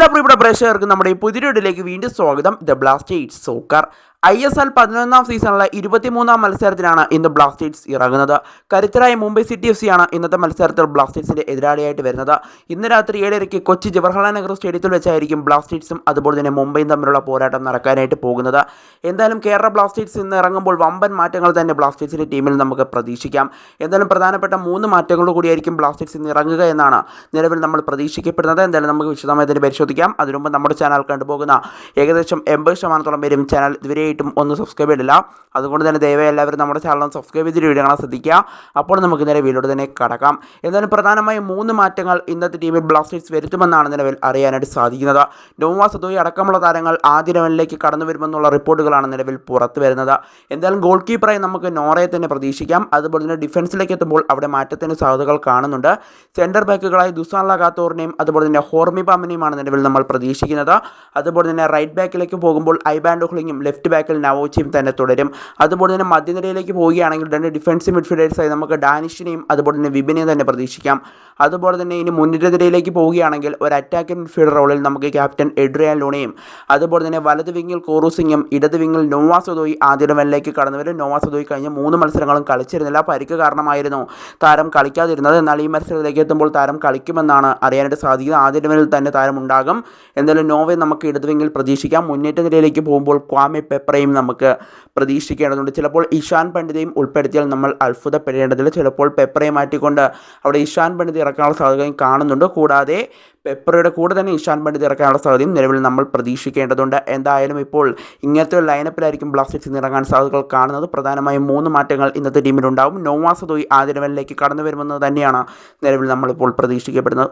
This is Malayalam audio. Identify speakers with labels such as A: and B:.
A: എല്ലാ പ്രിയപ്പെട്ട പ്രേക്ഷകർക്കും നമ്മുടെ പുതിയ വീഡിയോയിലേക്ക് വീണ്ടും സ്വാഗതം. The Blasters soccer I S L പതിനൊന്നാം സീസണിലെ ഇരുപത്തിമൂന്നാം മത്സരത്തിലാണ് ഇന്ന് ബ്ലാസ്റ്റേഴ്സ് ഇറങ്ങുന്നത്. കരുത്തരായ മുംബൈ സിറ്റി എഫ് സിയാണ് ഇന്നത്തെ മത്സരത്തിൽ ബ്ലാസ്റ്റേഴ്സിന്റെ എതിരാളിയായിട്ട് വരുന്നത്. ഇന്ന് രാത്രി ഏഴരയ്ക്ക് കൊച്ചി ജവഹർലാൽ നെഹ്റു സ്റ്റേഡിയത്തിൽ വെച്ചായിരിക്കും ബ്ലാസ്റ്റേഴ്സും അതുപോലെ തന്നെ മുംബൈയും തമ്മിലുള്ള പോരാട്ടം നടക്കാനായിട്ട് പോകുന്നത്. എന്തായാലും കേരള ബ്ലാസ്റ്റേഴ്സ് ഇന്ന് ഇറങ്ങുമ്പോൾ വമ്പൻ മാറ്റങ്ങൾ തന്നെ ബ്ലാസ്റ്റേഴ്സിന്റെ ടീമിൽ നമുക്ക് പ്രതീക്ഷിക്കാം. എന്തായാലും പ്രധാനപ്പെട്ട മൂന്ന് മാറ്റങ്ങൾ കൂടിയായിരിക്കും ബ്ലാസ്റ്റേഴ്സ് ഇന്ന് ഇറങ്ങുക എന്നാണ് നിലവിൽ നമ്മൾ പ്രതീക്ഷിക്കപ്പെടുന്നത്. എന്തായാലും നമുക്ക് വിശദമായി തന്നെ പരിശോധിക്കാം. അതിനുമുമ്പ് നമ്മുടെ ചാനൽ കണ്ടുപോകുന്ന ഏകദേശം എൺപത് ശതമാനത്തോളം പേരും ചാനൽ ഇതുവരെയായിട്ടും ഒന്നും സബ്സ്ക്രൈബ് ചെയ്തില്ല അതുകൊണ്ട് തന്നെ ദയവായി എല്ലാവരും നമ്മുടെ ചാനൽ സബ്സ്ക്രൈബ് ചെയ്തിട്ട് വീഡിയോ ശ്രദ്ധിക്കുക. അപ്പോൾ നമുക്ക് നേരെ വീഡിയോ തന്നെ കടക്കാം. എന്തായാലും പ്രധാനമായും മൂന്ന് മാറ്റങ്ങൾ ഇന്നത്തെ ടീമിൽ ബ്ലാസ്റ്റേഴ്സ് വരുത്തുമെന്നാണ് നിലവിൽ അറിയാനായിട്ട് സാധിക്കുന്നത്. നോവ സദോയി അടക്കമുള്ള താരങ്ങൾ ആദ്യ ലെവലിലേക്ക് കടന്നു വരുമെന്നുള്ള റിപ്പോർട്ടുകളാണ് നിലവിൽ പുറത്തു വരുന്നത്. എന്തായാലും ഗോൾ കീപ്പറായി നമുക്ക് നോറയെ തന്നെ പ്രതീക്ഷിക്കാം. അതുപോലെ തന്നെ ഡിഫൻസിലേക്ക് എത്തുമ്പോൾ അവിടെ മാറ്റത്തിന് സാധ്യതകൾ കാണുന്നുണ്ട്. സെന്റർ ബാക്കുകളായി ദുസാൻ ലഗാത്തോറിനെയും അതുപോലെ തന്നെ ഹോർമി പാമിനെയുമാണ് നിലവിൽ നമ്മൾ പ്രതീക്ഷിക്കുന്നത്. അതുപോലെ തന്നെ റൈറ്റ് ബാക്കിലേക്ക് പോകുമ്പോൾ ഐബാൻഡോഹ്ലിങ്ങും ലെഫ്റ്റ് ബാക്കിൽ നവോച്ചിയും തന്നെ തുടരും. അതുപോലെ തന്നെ മധ്യനിരയിലേക്ക് പോവുകയാണെങ്കിൽ രണ്ട് ഡിഫൻസീവ് മിഡ്ഫീൽഡേഴ്സായി നമുക്ക് ഡാനിഷിനെയും അതുപോലെ തന്നെ വിപിനെയും തന്നെ പ്രതീക്ഷിക്കാം. അതുപോലെ തന്നെ ഇനി മുൻനിരനിരയിലേക്ക് പോവുകയാണെങ്കിൽ ഒരു അറ്റാക്കിംഗ് മിഡ്ഫീൽഡ് റോളിൽ നമുക്ക് ക്യാപ്റ്റൻ എഡ്രിയാൻ ലൂണയും അതുപോലെ തന്നെ വലത് വിങ്ങിൽ കോറുസിംഗും ഇടത് വിങ്ങിൽ നോവാ സദോയി ആദ്യ ലെവലിലേക്ക് കടന്നുവരും. നോവാ സദോയി കഴിഞ്ഞ മൂന്ന് മത്സരങ്ങളും കളിച്ചിരുന്നില്ല. പരിക്ക് കാരണമായിരുന്നു താരം കളിക്കാതിരുന്നത്. എന്നാൽ ഈ മത്സരത്തിലേക്ക് എത്തുമ്പോൾ താരം കളിക്കുമെന്നാണ് അറിയാനായിട്ട് സാധിക്കുന്നത്. ആദ്യ ലെവലിൽ തന്നെ താരം ഉണ്ടാകും എന്തായാലും നോവയെ നമുക്ക് ഇടത് വിങ്ങിൽ പ്രതീക്ഷിക്കാം. മുന്നേറ്റ നിരയിലേക്ക് പോകുമ്പോൾ ക്വാമെ പെപ്രയും നമുക്ക് പ്രതീക്ഷിക്കേണ്ടതുണ്ട്. ചിലപ്പോൾ ഇഷാൻ പണ്ഡിതയും ഉൾപ്പെടുത്തിയാൽ നമ്മൾ അത്ഭുതപ്പെടേണ്ടതില്ല ചിലപ്പോൾ പെപ്പറയെ മാറ്റിക്കൊണ്ട് അവിടെ ഇഷാൻ പണ്ഡിത് ഇറക്കാനുള്ള സാധ്യതയും കാണുന്നുണ്ട്. കൂടാതെ പെപ്പറയുടെ കൂടെ തന്നെ ഇഷാൻ പണ്ഡിത് ഇറക്കാനുള്ള സാധ്യതയും നിലവിൽ നമ്മൾ പ്രതീക്ഷിക്കേണ്ടതുണ്ട്. എന്തായാലും ഇപ്പോൾ ഇങ്ങനത്തെ ഒരു ലൈനപ്പിലായിരിക്കും ബ്ലാസ്റ്റേഴ്സ് ഇറങ്ങാൻ സാധ്യതകൾ കാണുന്നത്. പ്രധാനമായും മൂന്ന് മാറ്റങ്ങൾ ഇന്നത്തെ ടീമിലുണ്ടാവും. നോവാസ് ദോയി ആദ്യ ലെവലിലേക്ക് കടന്നു വരുമെന്ന് തന്നെയാണ് നിലവിൽ നമ്മളിപ്പോൾ പ്രതീക്ഷിക്കപ്പെടുന്നത്.